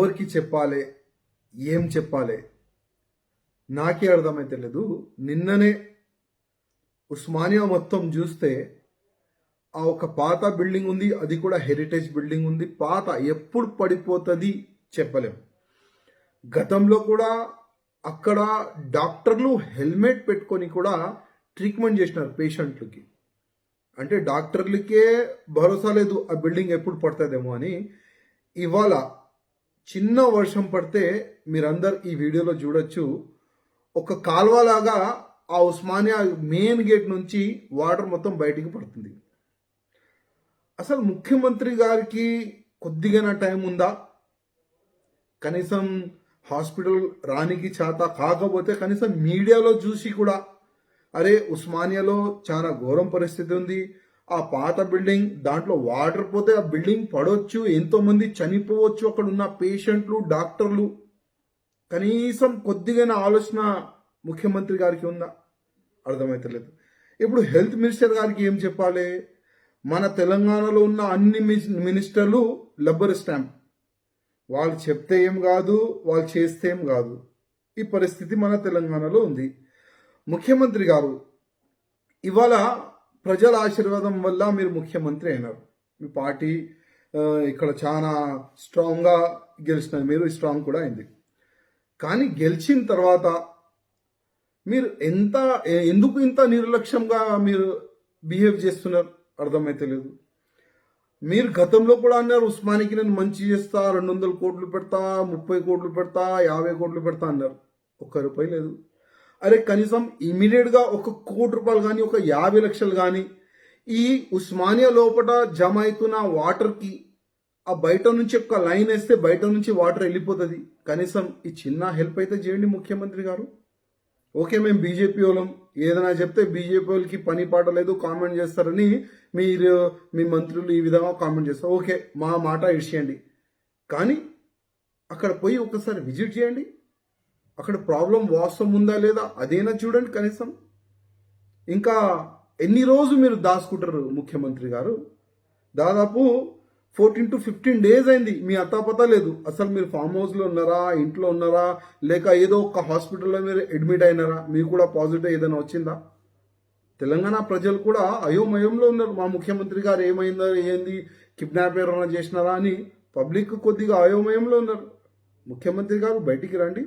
ఎవరికి చెప్పాలి? ఏం చెప్పాలి? నాకే అర్థమైతే లేదు నిన్ననే ఉస్మానియా మొత్తం చూస్తే ఆ ఒక పాత బిల్డింగ్ ఉంది అది కూడా హెరిటేజ్ బిల్డింగ్ ఉంది. పాత ఎప్పుడు పడిపోతుంది చెప్పలేం. గతంలో కూడా అక్కడ డాక్టర్లు హెల్మెట్ పెట్టుకొని కూడా ట్రీట్మెంట్ చేసినారు పేషెంట్లకి. అంటే డాక్టర్లకే భరోసా లేదు ఆ బిల్డింగ్ ఎప్పుడు పడుతుందేమో అని. ఇవాళ చిన్న వర్షం పడితే మీరందరు ఈ వీడియోలో చూడొచ్చు. ఒక కాల్వలాగా ఆ ఉస్మానియా మెయిన్ గేట్ నుంచి వాటర్ మొత్తం బయటికి పడుతుంది. అసలు ముఖ్యమంత్రి గారికి కొద్దిగా టైం ఉందా? కనీసం హాస్పిటల్ రానికి చేత కాకపోతే కనీసం మీడియాలో చూసి కూడా అరే ఉస్మానియాలో చాలా ఘోరం పరిస్థితి ఉంది. ఆ పాత బిల్డింగ్ దాంట్లో వాటర్ పోతే ఆ బిల్డింగ్ పడవచ్చు ఎంతో మంది చనిపోవచ్చు అక్కడ ఉన్న పేషెంట్లు డాక్టర్లు. కనీసం కొద్దిగైన ఆలోచన ముఖ్యమంత్రి గారికి ఉందా? అర్థమైతలేదు. ఇప్పుడు హెల్త్ మినిస్టర్ గారికి ఏం చెప్పాలి? మన తెలంగాణలో ఉన్న అన్ని మినిస్టర్లు లబ్బర్ స్టాంప్. వాళ్ళు చెప్తే ఏం కాదు వాళ్ళు చేస్తే ఏం కాదు. ఈ పరిస్థితి మన తెలంగాణలో ఉంది. ముఖ్యమంత్రి గారు ఇవాళ ప్రజల ఆశీర్వాదం వల్ల మీరు ముఖ్యమంత్రి అయినారు. మీ పార్టీ ఇక్కడ చాలా స్ట్రాంగ్గా గెలిచినారు. మీరు స్ట్రాంగ్ కూడా అయింది. కానీ గెలిచిన తర్వాత మీరు ఎంత ఎందుకు ఇంత నిర్లక్ష్యంగా మీరు బిహేవ్ చేస్తున్నారు? అర్థమైతే లేదు. మీరు గతంలో కూడా అన్నారు ఉస్మానికి నేను మంచి చేస్తా రెండు వందల కోట్లు పెడతా ముప్పై కోట్లు పెడతా యాభై కోట్లు పెడతా అన్నారు. ఒక్క రూపాయి లేదు. అరే కనీసం ఇమీడియట్గా ఒక కోటి రూపాయలు కానీ ఒక యాభై లక్షలు కానీ ఈ ఉస్మానియా లోపల జమ అవుతున్న వాటర్కి ఆ బయట నుంచి ఒక లైన్ వేస్తే బయట నుంచి వాటర్ వెళ్ళిపోతుంది. కనీసం ఈ చిన్న హెల్ప్ అయితే చేయండి ముఖ్యమంత్రి గారు. ఓకే మేము బీజేపీ వాళ్ళం. ఏదైనా చెప్తే బీజేపీ వాళ్ళకి పని పాట లేదు కామెంట్ చేస్తారని మీరు మీ మంత్రులు ఈ విధంగా కామెంట్ చేస్తారు. ఓకే మా మాట ఇచ్చేయండి కానీ అక్కడ పోయి ఒకసారి విజిట్ చేయండి. అక్కడ ప్రాబ్లం వాస్తవం ఉందా లేదా అదేనా చూడండి కనీసం. ఇంకా ఎన్ని రోజు మీరు దాచుకుంటారు ముఖ్యమంత్రి గారు? దాదాపు ఫోర్టీన్ టు ఫిఫ్టీన్ డేస్ అయింది. మీ అత్తాపతా లేదు. అసలు మీరు ఫామ్ హౌస్లో ఉన్నారా? ఇంట్లో ఉన్నారా? లేక ఏదో ఒక హాస్పిటల్లో మీరు అడ్మిట్ అయినారా? మీకు కూడా పాజిటివ్ ఏదైనా వచ్చిందా? తెలంగాణ ప్రజలు కూడా అయోమయంలో ఉన్నారు. మా ముఖ్యమంత్రి గారు ఏమైందో ఏంది? కిడ్నాప్ ఏమైనా చేసినారా అని పబ్లిక్ కొద్దిగా అయోమయంలో ఉన్నారు. ముఖ్యమంత్రి గారు బయటికి రండి.